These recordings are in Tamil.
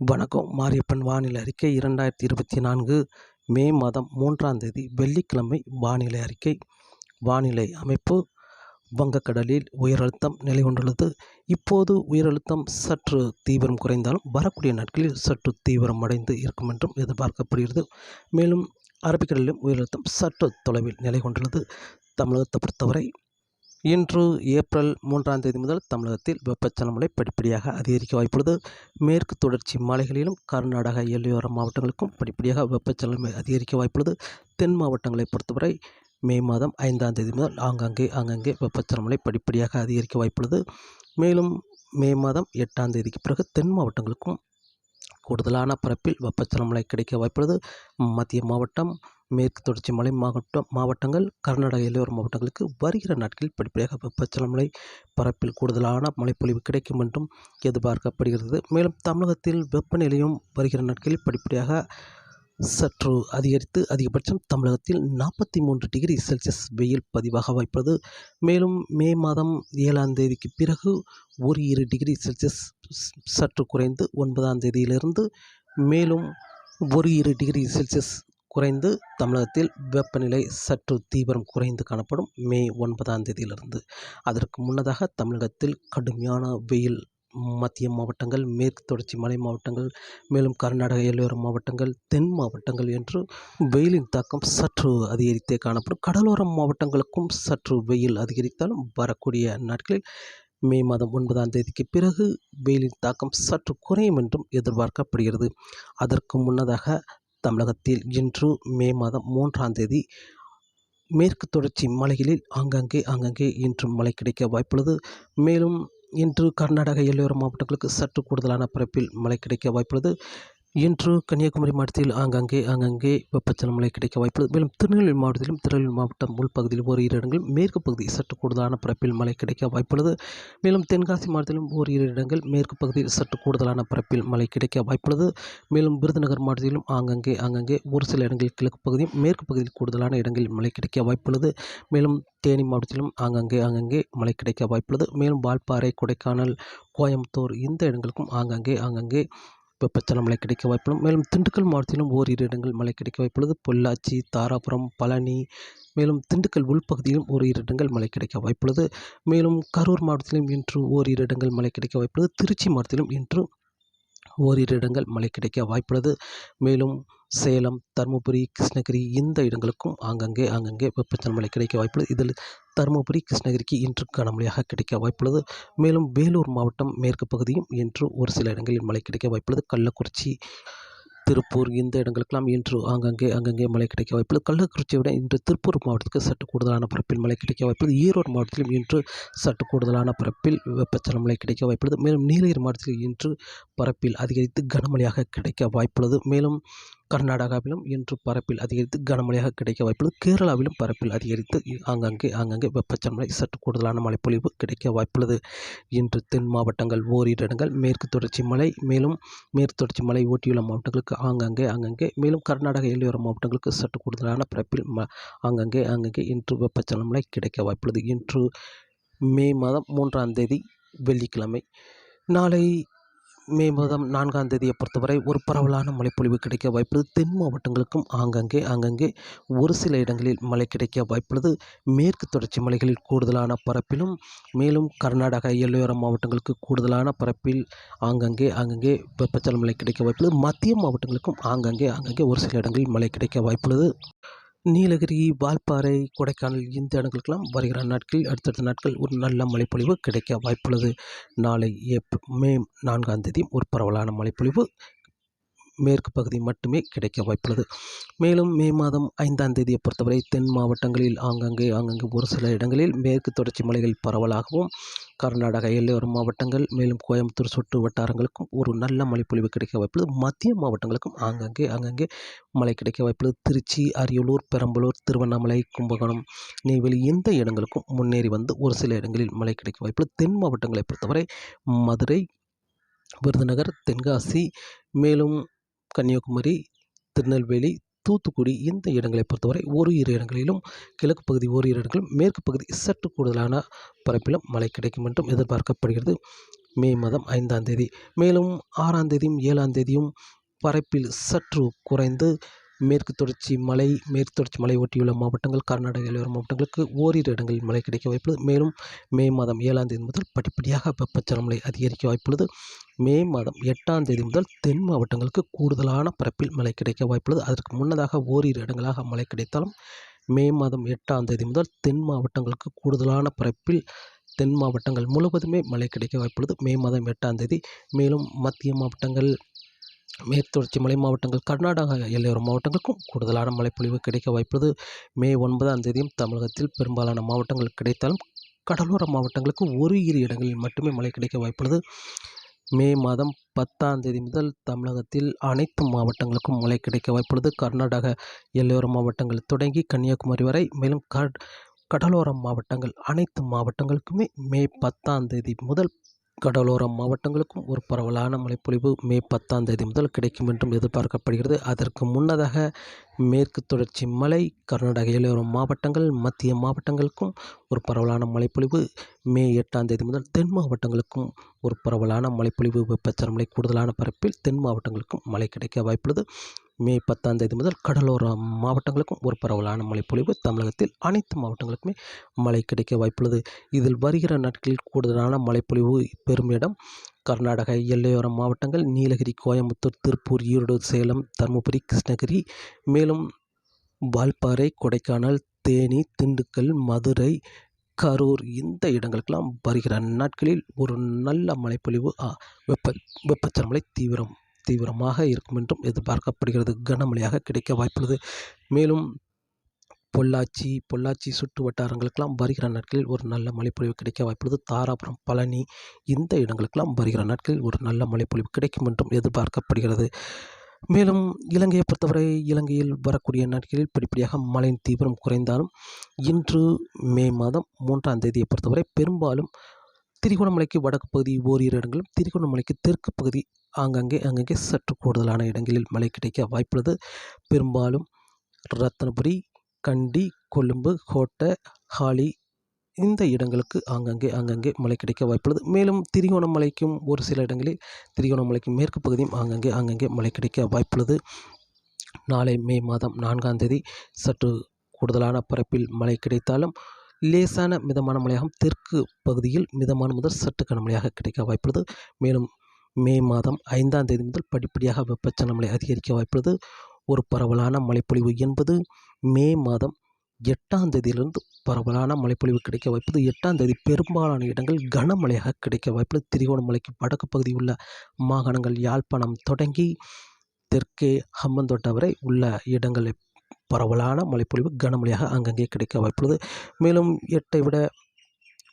வணக்கம். மாரியப்பன் வானிலை அறிக்கை இரண்டாயிரத்தி இருபத்தி நான்கு மே மாதம் மூன்றாம் தேதி வெள்ளிக்கிழமை வானிலை அறிக்கை. வானிலை அமைப்பு வங்கக்கடலில் உயரழுத்தம் நிலை கொண்டுள்ளது இப்போது உயரழுத்தம் சற்று தீவிரம் குறைந்தாலும் வரக்கூடிய நாட்களில் சற்று தீவிரம் அடைந்து இருக்கும் என்றும் எதிர்பார்க்கப்படுகிறது. மேலும் அரபிக்கடலிலும் உயரழுத்தம் சற்று தொலைவில் நிலை கொண்டுள்ளது தமிழகத்தை பொறுத்தவரை இன்று ஏப்ரல் மூன்றாம் தேதி முதல் தமிழகத்தில் வெப்பச்சலமலை படிப்படியாக அதிகரிக்க வாய்ப்புள்ளது. மேற்கு தொடர்ச்சி மலைகளிலும் கர்நாடக எல்லையோர மாவட்டங்களுக்கும் படிப்படியாக வெப்பச்சலம் அதிகரிக்க வாய்ப்புள்ளது. தென் மாவட்டங்களை பொறுத்தவரை மே மாதம் ஐந்தாம் தேதி முதல் ஆங்காங்கே ஆங்காங்கே வெப்பச்சலமலை படிப்படியாக அதிகரிக்க வாய்ப்புள்ளது. மேலும் மே மாதம் எட்டாம் தேதிக்கு பிறகு தென் மாவட்டங்களுக்கும் கூடுதலான பரப்பில் வெப்பச்சலமலை கிடைக்க வாய்ப்புள்ளது. மத்திய மாவட்டம் மேற்கு தொடர்ச்சி மலை மாவட்டம் மாவட்டங்கள் கர்நாடக எல்லையோர மாவட்டங்களுக்கு வருகிற நாட்களில் படிப்படியாக வெப்பச்சலமலை பரப்பில் கூடுதலான மழைப்பொழிவு கிடைக்கும் என்றும் எதிர்பார்க்கப்படுகிறது. மேலும் தமிழகத்தில் வெப்பநிலையும் வருகிற நாட்களில் படிப்படியாக சற்று அதிகரித்து அதிகபட்சம் தமிழகத்தில் நாற்பத்தி மூன்று டிகிரி செல்சியஸ் வெயில் பதிவாக வாய்ப்பது. மேலும் மே மாதம் ஏழாம் தேதிக்கு பிறகு ஒரு இரு டிகிரி செல்சியஸ் சற்று குறைந்து ஒன்பதாம் தேதியிலிருந்து மேலும் ஒரு இரு டிகிரி செல்சியஸ் குறைந்து தமிழகத்தில் வெப்பநிலை சற்று தீவிரம் குறைந்து காணப்படும் மே ஒன்பதாம் தேதியிலிருந்து. அதற்கு முன்னதாக தமிழகத்தில் கடுமையான வெயில் மத்திய மாவட்டங்கள் மேற்கு தொடர்ச்சி மலை மாவட்டங்கள் மேலும் கர்நாடக எல்லையோர மாவட்டங்கள் தென் மாவட்டங்கள் என்று வெயிலின் தாக்கம் சற்று அதிகரித்தே காணப்படும். கடலோர மாவட்டங்களுக்கும் சற்று வெயில் அதிகரித்தாலும் வரக்கூடிய நாட்களில் மே மாதம் ஒன்பதாம் தேதிக்கு பிறகு வெயிலின் தாக்கம் சற்று குறையும் என்றும் எதிர்பார்க்கப்படுகிறது. அதற்கு முன்னதாக தமிழகத்தில் இன்று மே மாதம் மூன்றாம் தேதி மேற்கு தொடர்ச்சி மலைகளில் ஆங்காங்கே ஆங்காங்கே இன்று மழை கிடைக்க வாய்ப்புள்ளது. மேலும் இன்று கர்நாடக எல்லையோர மாவட்டங்களுக்கு சற்று கூடுதலான பரப்பில் மழை கிடைக்க வாய்ப்புள்ளது. இன்று கன்னியாகுமரி மாவட்டத்தில் ஆங்காங்கே ஆங்காங்கே வெப்பச்சல மழை கிடைக்க வாய்ப்புள்ளது. மேலும் திருநெல்வேலி மாவட்டத்திலும் திருநெல்வேலி மாவட்டம் உள்பகுதியில் ஓரிரு இடங்கள் மேற்கு பகுதி சற்று கூடுதலான பரப்பில் மழை கிடைக்க வாய்ப்புள்ளது. மேலும் தென்காசி மாவட்டத்திலும் ஓரிரு இடங்கள் மேற்கு பகுதியில் சற்று கூடுதலான பரப்பில் மழை கிடைக்க வாய்ப்புள்ளது. மேலும் விருதுநகர் மாவட்டத்திலும் ஆங்காங்கே ஆங்காங்கே ஒரு சில இடங்களில் கிழக்கு பகுதியும் மேற்கு பகுதியில் கூடுதலான இடங்களில் மழை கிடைக்க வாய்ப்புள்ளது. மேலும் தேனி மாவட்டத்திலும் ஆங்காங்கே ஆங்காங்கே மழை கிடைக்க வாய்ப்புள்ளது. மேலும் வால்பாறை கொடைக்கானல் கோயம்புத்தூர் இந்த இடங்களுக்கும் ஆங்காங்கே ஆங்காங்கே வெப்பச்சலன மழை கிடைக்க வாய்ப்புள்ளது மேலும் திண்டுக்கல் மாவட்டத்திலும் ஓரிரு இடங்கள் மழை கிடைக்க வாய்ப்புள்ளது. பொள்ளாச்சி தாராபுரம் பழனி மேலும் திண்டுக்கல் உள்பகுதியிலும் ஓரிரு இடங்கள் மழை கிடைக்க வாய்ப்புள்ளது. மேலும் கரூர் மாவட்டத்திலும் இன்று ஓரிரு இடங்கள் மழை கிடைக்க வாய்ப்புள்ளது. திருச்சி மாவட்டத்திலும் இன்று ஓரிரு இடங்கள் மழை கிடைக்க வாய்ப்புள்ளது. மேலும் சேலம் தருமபுரி கிருஷ்ணகிரி இந்த இடங்களுக்கும் ஆங்கங்கே ஆங்கங்கே வெப்பச்சலன மழை கிடைக்க வாய்ப்புள்ளது. இதில் தருமபுரி கிருஷ்ணகிரிக்கு இன்று கனமழையாக கிடைக்க வாய்ப்புள்ளது. மேலும் வேலூர் மாவட்டம் மேற்கு பகுதியும் இன்று ஒரு சில இடங்களில் மழை கிடைக்க வாய்ப்புள்ளது. கள்ளக்குறிச்சி திருப்பூர் இந்த இடங்களுக்கெல்லாம் இன்று ஆங்கங்கே அங்கங்கே மழை கிடைக்க வாய்ப்புள்ளது. கள்ளக்குறிச்சியை விட இன்று திருப்பூர் மாவட்டத்துக்கு சற்று கூடுதலான பரப்பில் மழை கிடைக்க வாய்ப்புள்ளது. ஈரோடு மாவட்டத்திலும் இன்று சற்று கூடுதலான பரப்பில் வெப்பச்சலம் மழை கிடைக்க வாய்ப்புள்ளது. மேலும் நீலகிரி மாவட்டத்தில் இன்று பரப்பில் அதிகரித்து கனமழையாக கிடைக்க வாய்ப்புள்ளது. மேலும் கர்நாடகாவிலும் இன்று பரப்பில் அதிகரித்து கனமழையாக கிடைக்க வாய்ப்புள்ளது. கேரளாவிலும் பரப்பில் அதிகரித்து ஆங்காங்கே ஆங்காங்கே வெப்பச்சலமழை சற்று கூடுதலான மழைப்பொழிவு கிடைக்க வாய்ப்புள்ளது. இன்று தென் மாவட்டங்கள் ஓரிரு இடங்கள் மேற்கு தொடர்ச்சி மலை மேலும் மேற்கு தொடர்ச்சி மலை ஓட்டியுள்ள மாவட்டங்களுக்கு ஆங்காங்கே ஆங்காங்கே மேலும் கர்நாடக எல்லையோர மாவட்டங்களுக்கு சற்று கூடுதலான பரப்பில் ம ஆங்காங்கே ஆங்காங்கே இன்று வெப்பச்சலமழை கிடைக்க வாய்ப்புள்ளது. இன்று மே மாதம் மூன்றாம் தேதி வெள்ளிக்கிழமை. நாளை மே மாதம் நான்காம் தேதியை பொறுத்தவரை ஒரு பரவலான மழைப்பொழிவு கிடைக்க வாய்ப்புள்ளது. தென் மாவட்டங்களுக்கும் ஆங்கங்கே ஆங்கங்கே ஒரு சில இடங்களில் மழை கிடைக்க வாய்ப்புள்ளது. மேற்கு தொடர்ச்சி மலைகளில் கூடுதலான பரப்பிலும் மேலும் கர்நாடக எல்லையோர மாவட்டங்களுக்கு கூடுதலான பரப்பில் ஆங்கங்கே ஆங்கங்கே வெப்பச்சல மழை கிடைக்க வாய்ப்புள்ளது. மத்திய மாவட்டங்களுக்கும் ஆங்கங்கே ஆங்கங்கே ஒரு சில இடங்களில் மழை கிடைக்க வாய்ப்புள்ளது. நீலகிரி வால்பாறை கொடைக்கானல் இந்த இடங்களுக்கெல்லாம் வருகிற நாட்களில் அடுத்தடுத்த நாட்கள் ஒரு நல்ல மழைப்பொழிவு கிடைக்க வாய்ப்புள்ளது. நாளை ஏப் மே நான்காம் தேதி ஒரு பரவலான மழைப்பொழிவு மேற்கு பகுதி மட்டுமே கிடைக்க வாய்ப்புள்ளது. மேலும் மே மாதம் ஐந்தாம் தேதியை பொறுத்தவரை தென் மாவட்டங்களில் ஆங்காங்கே ஆங்காங்கே ஒரு சில இடங்களில் மேற்கு தொடர்ச்சி மலைகள் பரவலாகவும் கர்நாடக எல்லையோர மாவட்டங்கள் மேலும் கோயம்புத்தூர் சுற்று வட்டாரங்களுக்கும் ஒரு நல்ல மழைப்பொழிவு கிடைக்க வாய்ப்புள்ளது. மத்திய மாவட்டங்களுக்கும் ஆங்காங்கே ஆங்காங்கே மழை கிடைக்க வாய்ப்புள்ளது. திருச்சி அரியலூர் பெரம்பலூர் திருவண்ணாமலை கும்பகோணம் நெய்வேலி இந்த இடங்களுக்கும் முன்னேறி வந்து ஒரு சில இடங்களில் மழை கிடைக்க வாய்ப்புள்ளது. தென் மாவட்டங்களை பொறுத்தவரை மதுரை விருதுநகர் தென்காசி மேலும் கன்னியாகுமரி திருநெல்வேலி தூத்துக்குடி இந்த இடங்களை பொறுத்தவரை ஒரு இரு இடங்களிலும் கிழக்கு பகுதி ஓரிரு இடங்களும் மேற்கு பகுதி சற்று கூடுதலான பரப்பிலும் மழை கிடைக்கும் என்றும் எதிர்பார்க்கப்படுகிறது. மே மாதம் ஐந்தாம் தேதி. மேலும் ஆறாம் தேதியும் ஏழாம் தேதியும் பரப்பில் சற்று குறைந்து மேற்கு தொடர்ச்சி மலை மேற்கு தொடர்ச்சி மலை ஒட்டியுள்ள மாவட்டங்கள் கர்நாடக எல்லையோர மாவட்டங்களுக்கு ஓரிரு இடங்களில் மழை கிடைக்க வாய்ப்புள்ளது. மேலும் மே மாதம் ஏழாம் தேதி முதல் படிப்படியாக வெப்பச்சலமலை அதிகரிக்க வாய்ப்புள்ளது. மே மாதம் எட்டாம் தேதி முதல் தென் மாவட்டங்களுக்கு கூடுதலான பரப்பில் மழை கிடைக்க வாய்ப்புள்ளது. அதற்கு முன்னதாக ஓரிரு இடங்களாக மழை கிடைத்தாலும் மே மாதம் எட்டாம் தேதி முதல் தென் மாவட்டங்களுக்கு கூடுதலான பரப்பில் தென் மாவட்டங்கள் முழுவதுமே மழை கிடைக்க வாய்ப்புள்ளது. மே மாதம் எட்டாம் தேதி மேலும் மத்திய மாவட்டங்கள் மேற்கு தொடர்ச்சி மலை மாவட்டங்கள் கர்நாடகா எல்லையோர மாவட்டங்களுக்கும் கூடுதலான மழைப்பொழிவு கிடைக்க வாய்ப்புள்ளது. மே ஒன்பதாம் தேதியும் தமிழகத்தில் பெரும்பாலான மாவட்டங்கள் கிடைத்தாலும் கடலோர மாவட்டங்களுக்கு ஒரு இரு இடங்களில் மட்டுமே மழை கிடைக்க வாய்ப்புள்ளது. மே மாதம் பத்தாம் தேதி முதல் தமிழகத்தில் அனைத்து மாவட்டங்களுக்கும் மழை கிடைக்க வாய்ப்புள்ளது. கர்நாடக எல்லையோர மாவட்டங்கள் தொடங்கி கன்னியாகுமரி வரை மேலும் கடலோர மாவட்டங்கள் அனைத்து மாவட்டங்களுக்குமே மே பத்தாம் தேதி முதல் கடலோர மாவட்டங்களுக்கும் ஒரு பரவலான மழைப்பொழிவு மே பத்தாம் தேதி முதல் கிடைக்கும் என்றும் எதிர்பார்க்கப்படுகிறது. அதற்கு முன்னதாக மேற்கு தொடர்ச்சி மலை கர்நாடக இளையோர மாவட்டங்கள் மத்திய மாவட்டங்களுக்கும் ஒரு பரவலான மழைப்பொழிவு மே எட்டாம் தேதி முதல் தென் மாவட்டங்களுக்கும் ஒரு பரவலான மழைப்பொழிவு. வெப்பச்சரமலை கூடுதலான பரப்பில் தென் மாவட்டங்களுக்கும் மழை கிடைக்க வாய்ப்புள்ளது. மே பத்தாம் தேதி முதல் கடலோர மாவட்டங்களுக்கும் ஒரு பரவலான மழைப்பொழிவு தமிழகத்தில் அனைத்து மாவட்டங்களுக்குமே மழை கிடைக்க வாய்ப்புள்ளது. இதில் வருகிற நாட்களில் கூடுதலான மழைப்பொழிவு பெறும் இடம் கர்நாடக எல்லையோர மாவட்டங்கள் நீலகிரி கோயம்புத்தூர் திருப்பூர் ஈரோடு சேலம் தருமபுரி கிருஷ்ணகிரி மேலும் வால்பாறை கொடைக்கானல் தேனி திண்டுக்கல் மதுரை கரூர் இந்த இடங்களுக்கெல்லாம் வருகிற நாட்களில் ஒரு நல்ல மழைப்பொழிவு வெப்ப வெப்பச்சலமலை தீவிரம். தீவிரமாக இருக்கும் என்றும் எதிர்பார்க்கப்படுகிறது. கனமழையாக கிடைக்க வாய்ப்புள்ளது. மேலும் பொள்ளாச்சி பொள்ளாச்சி சுற்று வட்டாரங்களுக்கெல்லாம் வருகிற நாட்களில் ஒரு நல்ல மழைப்பொழிவு கிடைக்க வாய்ப்புள்ளது. தாராபுரம் பழனி இந்த இடங்களுக்கெல்லாம் வருகிற நாட்களில் ஒரு நல்ல மழைப்பொழிவு கிடைக்கும் என்றும் எதிர்பார்க்கப்படுகிறது. மேலும் இலங்கையை பொறுத்தவரை இலங்கையில் வரக்கூடிய நாட்களில் படிப்படியாக மழையின் தீவிரம் குறைந்தாலும் இன்று மே மாதம் மூன்றாம் தேதியை பொறுத்தவரை பெரும்பாலும் திரிகோணமலைக்கு வடக்கு பகுதி ஓரிரு இடங்களும் திரிகோணமலைக்கு தெற்கு பகுதி ஆங்காங்கே அங்கங்கே சற்று கூடுதலான இடங்களில் மழை கிடைக்க வாய்ப்புள்ளது. பெரும்பாலும் ரத்தனபுரி கண்டி கொழும்பு கோட்டை ஹாலி இந்த இடங்களுக்கு ஆங்கங்கே அங்கங்கே மழை கிடைக்க வாய்ப்புள்ளது. மேலும் திரிகோணமலைக்கும் ஒரு சில இடங்களில் திரிகோணமலைக்கும் மேற்கு பகுதியும் ஆங்கங்கே அங்கங்கே மழை கிடைக்க வாய்ப்புள்ளது. நாளை மே மாதம் நான்காம் தேதி சற்று கூடுதலான பரப்பில் மழை கிடைத்தாலும் லேசான மிதமான மழையாகவும் தெற்கு பகுதியில் மிதமான முதல் சற்று கனமழையாக கிடைக்க வாய்ப்புள்ளது. மேலும் மே மாதம் ஐந்தாம் தேதி முதல் படிப்படியாக வெப்பச்சலனமலை அதிகரிக்க வாய்ப்புள்ளது. ஒரு பரவலான மழைப்பொழிவு என்பது மே மாதம் எட்டாம் தேதியிலிருந்து பரவலான மழைப்பொழிவு கிடைக்க வாய்ப்பது எட்டாம் தேதி பெரும்பாலான இடங்கள் கனமழையாக கிடைக்க வாய்ப்புள்ளது. திரிகோணமலைக்கு வடக்கு பகுதி உள்ள மாகாணங்கள் யாழ்ப்பாணம் தொடங்கி தெற்கே ஹம்மந்தோட்டா வரை உள்ள இடங்களை பரவலான மழைப்பொழிவு கனமழையாக அங்கங்கே கிடைக்க வாய்ப்புள்ளது. மேலும் எட்டை விட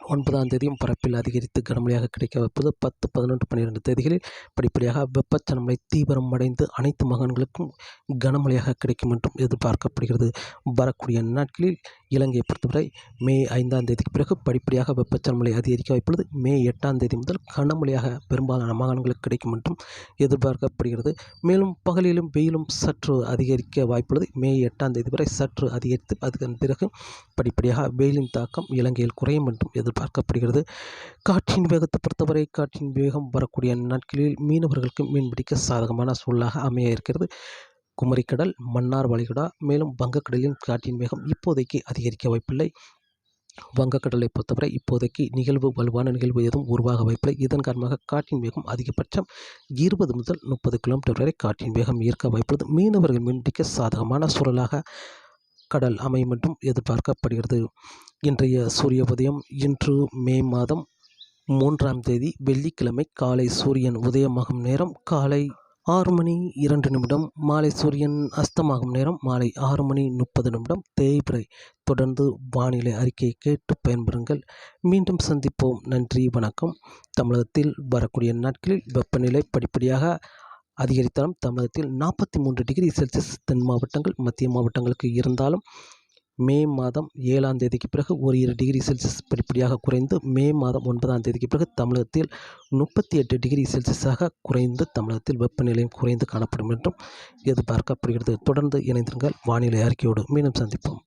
ஒன்பதாம் தேதியும் பரப்பில் அதிகரித்து கனமழையாக கிடைக்க வைப்பது பத்து பதினொன்று பன்னிரெண்டு தேதிகளில் படிப்படியாக வெப்பச்சனமழை தீவிரம் அடைந்து அனைத்து மகன்களுக்கும் கனமழையாக கிடைக்கும் என்றும் எதிர்பார்க்கப்படுகிறது. வரக்கூடிய நாட்களில் இலங்கையை பொறுத்தவரை மே ஐந்தாம் தேதிக்கு பிறகு படிப்படியாக வெப்பச்சலமலை அதிகரிக்க வாய்ப்புள்ளது மே எட்டாம் தேதி முதல் கனமழையாக பெரும்பாலான மாகாணங்களுக்கு கிடைக்கும் என்றும் எதிர்பார்க்கப்படுகிறது. மேலும் பகலிலும் வெயிலும் சற்று அதிகரிக்க வாய்ப்புள்ளது. மே எட்டாம் தேதி வரை சற்று அதிகரித்து அதன் பிறகு படிப்படியாக வெயிலின் தாக்கம் இலங்கையில் குறையும் என்றும் எதிர்பார்க்கப்படுகிறது. காற்றின் வேகத்தை பொறுத்தவரை காற்றின் வேகம் வரக்கூடிய நாட்களில் மீனவர்களுக்கு மீன்பிடிக்க சாதகமான சூழலாக அமைய இருக்கிறது. குமரிக்கடல் மன்னார் வளைகுடா மேலும் வங்கக்கடலின் காற்றின் வேகம் இப்போதைக்கு அதிகரிக்க வாய்ப்பில்லை. வங்கக்கடலை பொறுத்தவரை இப்போதைக்கு நிகழ்வு வலுவான நிகழ்வு எதுவும் உருவாக வாய்ப்பில்லை. இதன் காரணமாக காற்றின் வேகம் அதிகபட்சம் இருபது முதல் முப்பது கிலோமீட்டர் வரை காற்றின் வேகம் ஈர்க்க வாய்ப்புள்ளது. மீனவர்கள் மீன்பிடிக்க சாதகமான சூழலாக கடல் அமையும் என்றும் எதிர்பார்க்கப்படுகிறது. இன்றைய சூரிய உதயம் இன்று மே மாதம் மூன்றாம் தேதி வெள்ளிக்கிழமை காலை சூரியன் உதயமாகும் நேரம் காலை ஆறு மணி இரண்டு நிமிடம். மாலை சூரியன் அஸ்தமாகும் நேரம் மாலை ஆறு மணி முப்பது நிமிடம். தேய்பிரை தொடர்ந்து வானிலை அறிக்கையை கேட்டு பயன்பெறுங்கள் மீண்டும் சந்திப்போம். நன்றி வணக்கம். தமிழகத்தில் வரக்கூடிய நாட்களில் வெப்பநிலை படிப்படியாக அதிகரித்தாலும் தமிழகத்தில் நாற்பத்தி மூன்று டிகிரி செல்சியஸ் தென் மாவட்டங்கள் மத்திய மாவட்டங்களுக்கு இருந்தாலும் மே மாதம் ஏழாம் தேதிக்கு பிறகு ஒரு இரு டிகிரி செல்சியஸ் படிப்படியாக குறைந்து மே மாதம் ஒன்பதாம் தேதிக்கு பிறகு தமிழகத்தில் முப்பத்தி எட்டு டிகிரி செல்சியஸாக குறைந்து தமிழகத்தில் வெப்பநிலையும் குறைந்து காணப்படும் என்றும் எதிர்பார்க்கப்படுகிறது. தொடர்ந்து இணைந்திருங்கள் வானிலை அறிக்கையோடு. மீண்டும் சந்திப்போம்.